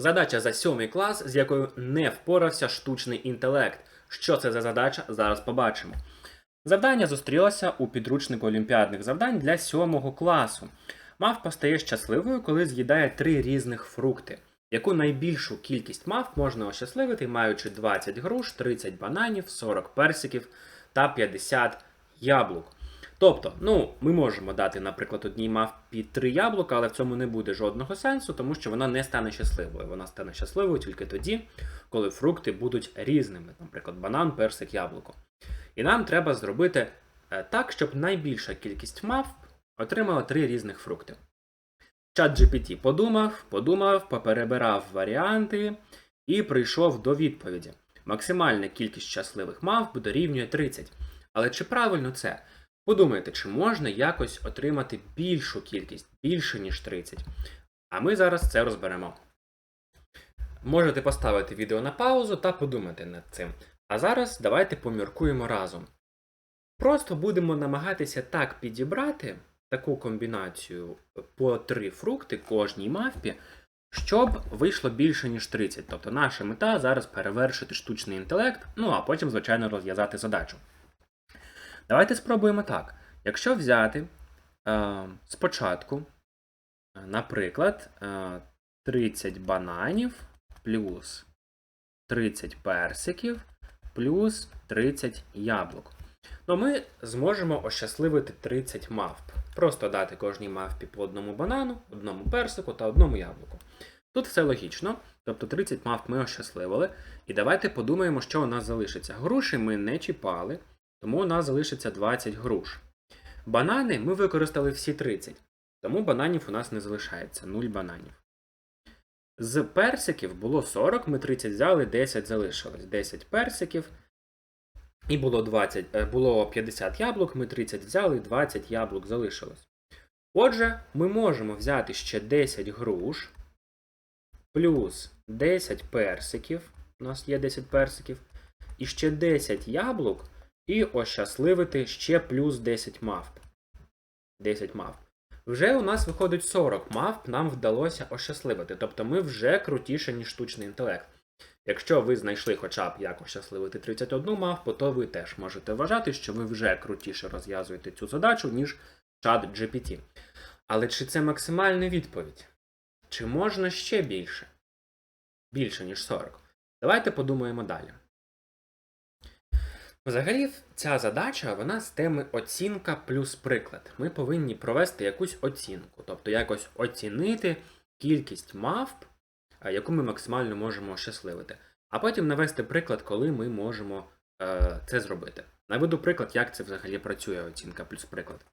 Задача за сьомий клас, з якою не впорався штучний інтелект. Що це за задача? Зараз побачимо. Завдання зустрілося у підручнику олімпіадних завдань для сьомого класу. Мавпа стає щасливою, коли з'їдає три різних фрукти. Яку найбільшу кількість мавп можна ощасливити, маючи 20 груш, 30 бананів, 40 персиків та 50 яблук. Тобто, ну, ми можемо дати, наприклад, одній мавпі три яблука, але в цьому не буде жодного сенсу, тому що вона не стане щасливою. Вона стане щасливою тільки тоді, коли фрукти будуть різними, наприклад, банан, персик, яблуко. І нам треба зробити е, так, щоб найбільша кількість мавп отримала три різних фрукти. Чат GPT подумав, подумав, поперебирав варіанти і прийшов до відповіді. Максимальна кількість щасливих мавп дорівнює 30. Але чи правильно це? Подумайте, чи можна якось отримати більшу кількість, більше, ніж 30. А ми зараз це розберемо. Можете поставити відео на паузу та подумати над цим. А зараз давайте поміркуємо разом. Просто будемо намагатися так підібрати таку комбінацію по три фрукти кожній мавпі, щоб вийшло більше, ніж 30. Тобто наша мета зараз перевершити штучний інтелект, ну а потім, звичайно, розв'язати задачу. Давайте спробуємо так. Якщо взяти е, спочатку, е, наприклад, е, 30 бананів плюс 30 персиків плюс 30 яблук. Ну, ми зможемо ощасливити 30 мавп. Просто дати кожній мавпі по одному банану, одному персику та одному яблуку. Тут все логічно, тобто 30 мавп ми ощасливили. І давайте подумаємо, що у нас залишиться. Груші ми не чіпали, тому у нас залишиться 20 груш. Банани ми використали всі 30, тому бананів у нас не залишається 0 бананів. З персиків було 40, ми 30 взяли, 10 залишилось. 10 персиків. І було 20, е, було 50 яблук, ми 30 взяли, 20 яблук залишилось. Отже, ми можемо взяти ще 10 груш, плюс 10 персиків. У нас є 10 персиків, і ще 10 яблук, і ощасливити ще плюс 10 мавп. 10 мавп. Вже у нас виходить 40 мавп, нам вдалося ощасливити. Тобто ми вже крутіше, ніж штучний інтелект. Якщо ви знайшли хоча б як ощасливити 31 мавпу, то ви теж можете вважати, що ви вже крутіше розв'язуєте цю задачу, ніж чат GPT. Але чи це максимальна відповідь? Чи можна ще більше? Більше, ніж 40. Давайте подумаємо далі. Взагалі, ця задача вона з теми оцінка плюс приклад. Ми повинні провести якусь оцінку, тобто якось оцінити кількість мавп, яку ми максимально можемо щасливити. А потім навести приклад, коли ми можемо е, це зробити. Наведу приклад, як це взагалі працює оцінка плюс приклад.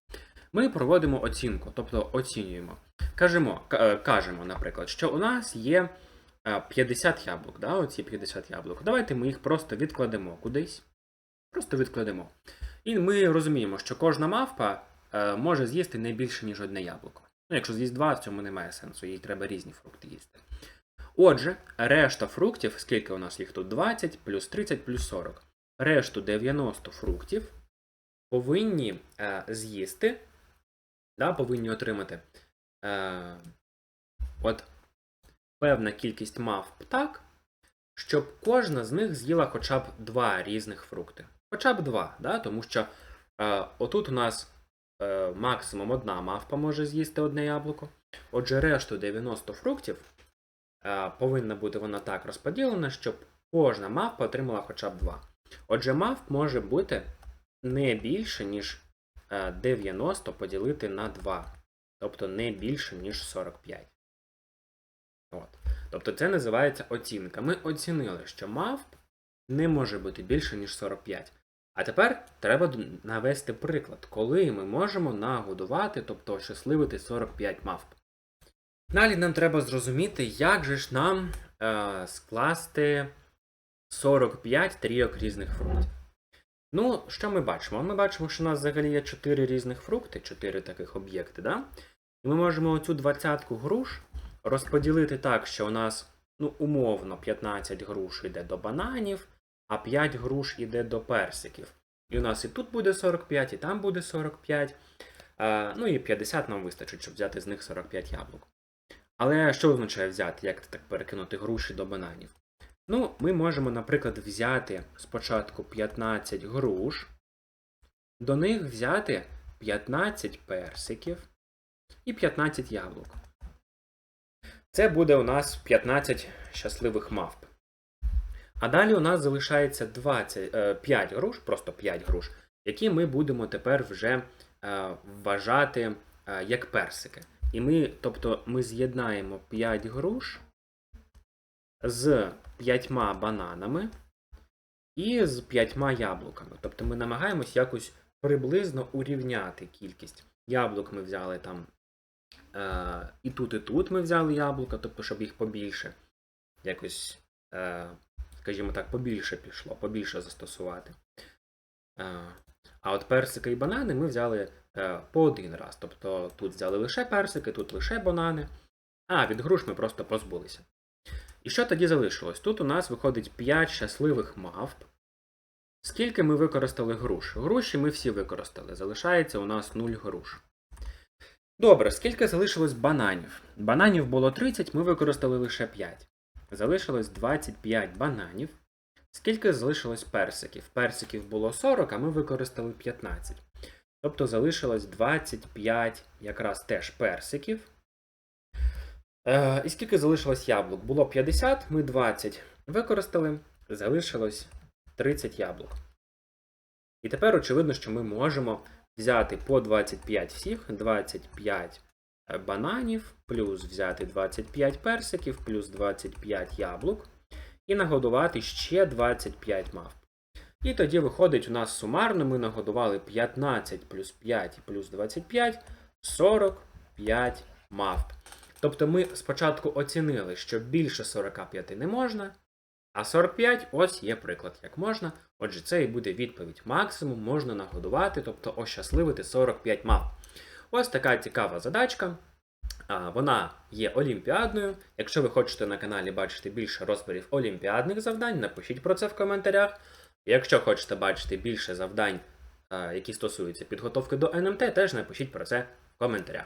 Ми проводимо оцінку, тобто оцінюємо. Кажемо, е, кажемо, наприклад, що у нас є е, 50 яблук, да, оці 50 яблук. Давайте ми їх просто відкладемо кудись. Просто відкладемо. І ми розуміємо, що кожна мавпа е, може з'їсти не більше, ніж одне яблуко. Ну, якщо з'їсть два, в цьому немає сенсу, їй треба різні фрукти їсти. Отже, решта фруктів, скільки у нас їх тут 20, плюс 30, плюс 40. Решту 90 фруктів повинні е, з'їсти, да, повинні отримати е, от певна кількість мавп так, щоб кожна з них з'їла хоча б два різних фрукти. Хоча б два, да? тому що е, отут у нас е, максимум одна мавпа може з'їсти одне яблуко. Отже, решту 90 фруктів е, повинна бути вона так розподілена, щоб кожна мавпа отримала хоча б два. Отже, мавп може бути не більше, ніж е, 90 поділити на 2. Тобто не більше, ніж 45. От. Тобто це називається оцінка. Ми оцінили, що мавп не може бути більше, ніж 45. А тепер треба навести приклад, коли ми можемо нагодувати, тобто ощасливити 45 мавп. Далі нам треба зрозуміти, як же ж нам е, скласти 45 трійок різних фруктів. Ну, що ми бачимо? Ми бачимо, що у нас взагалі є 4 різних фрукти, 4 таких об'єкти, да? І ми можемо оцю двадцятку груш розподілити так, що у нас, ну, умовно, 15 груш йде до бананів, а 5 груш йде до персиків. І у нас і тут буде 45, і там буде 45. Ну і 50 нам вистачить, щоб взяти з них 45 яблук. Але що означає взяти, як так перекинути груші до бананів? Ну, ми можемо, наприклад, взяти спочатку 15 груш, до них взяти 15 персиків і 15 яблук. Це буде у нас 15 щасливих мавп. А далі у нас залишається 20, е, 5 груш, просто 5 груш, які ми будемо тепер вже е, вважати е, як персики. І ми, тобто, ми з'єднаємо 5 груш з 5 бананами і з 5 яблуками. Тобто ми намагаємось якось приблизно урівняти кількість. Яблук ми взяли там е, і тут, і тут ми взяли яблука, тобто, щоб їх побільше якось, е, скажімо так, побільше пішло, побільше застосувати. Е, а от персики і банани ми взяли е, по один раз. Тобто тут взяли лише персики, тут лише банани, а від груш ми просто позбулися. І що тоді залишилось? Тут у нас виходить 5 щасливих мавп. Скільки ми використали груш? Груші ми всі використали. Залишається у нас 0 груш. Добре, скільки залишилось бананів? Бананів було 30, ми використали лише 5. Залишилось 25 бананів. Скільки залишилось персиків? Персиків було 40, а ми використали 15. Тобто залишилось 25 якраз теж персиків. Е, і скільки залишилось яблук? Було 50, ми 20 використали, залишилось 30 яблук. І тепер очевидно, що ми можемо взяти по 25 всіх, 25 бананів, плюс взяти 25 персиків, плюс 25 яблук, і нагодувати ще 25 мавп. І тоді виходить, у нас сумарно ми нагодували 15 плюс 5 плюс 25 45 мавп. Тобто ми спочатку оцінили, що більше 45 не можна, а 45 ось є приклад, як можна. Отже, це і буде відповідь. Максимум можна нагодувати, тобто ощасливити 45 мавп. Ось така цікава задачка. Вона є олімпіадною. Якщо ви хочете на каналі бачити більше розборів олімпіадних завдань, напишіть про це в коментарях. Якщо хочете бачити більше завдань, які стосуються підготовки до НМТ, теж напишіть про це в коментарях.